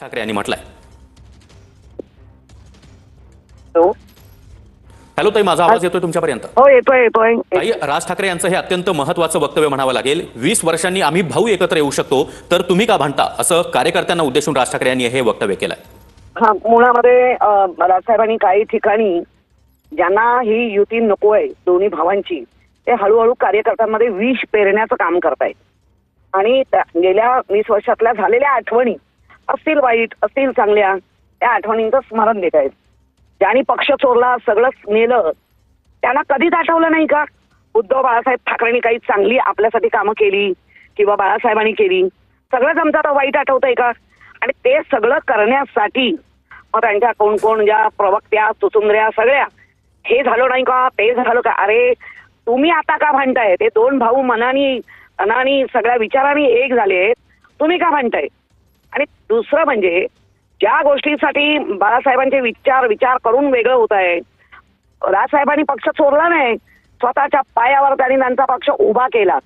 ठाकरे यांनी म्हटलंय. Hello. Hello ताई माझा आवाज येतोय तुमच्यापर्यंत? हो येतोय येतोय. ताई राज ठाकरे यांचं हे अत्यंत महत्वाचं वक्तव्य म्हणावं लागेल. वीस वर्षांनी आम्ही भाऊ एकत्र येऊ शकतो तर तुम्ही का भांडता? असं कार्यकर्त्यांना उद्देशून राज ठाकरे यांनी हे वक्तव्य केलंय. हा मुळामध्ये राजसाहेबांनी काही ठिकाणी ज्यांना ही युती नको आहे दोन्ही भावांची ते हळूहळू कार्यकर्त्यांमध्ये विष पेरण्याचं काम करतायत. आणि त्या- गेल्या वीस वर्षातल्या झालेल्या आठवणी असतील वाईट असतील चांगल्या त्या आठवणींचं स्मरण देत आहेत ज्यांनी पक्ष चोरला सगळंच नेलं त्यांना कधीच आठवलं नाही का? उद्धव बाळासाहेब ठाकरेंनी काही चांगली आपल्यासाठी कामं केली किंवा बाळासाहेबांनी केली. सगळंच आमचं आता वाईट आठवतंय का? आणि ते सगळं करण्यासाठी मग त्यांच्या कोण कोण ज्या प्रवक्त्या सुचुंद्र्या सगळ्या हे झालं नाही का? ते झालं का? अरे तुम्ही आता का भांडताय? ते दोन भाऊ मनानी अनानी सगळ्या विचारांनी एक झाले तुम्ही का भांडताय? आणि दुसरं म्हणजे ज्या गोष्टीसाठी बाळासाहेबांचे विचार विचार करून वेगळं होत आहे राजसाहेबांनी पक्ष चोरला नाही स्वतःच्या पायावर त्यांनी त्यांचा पक्ष उभा केला.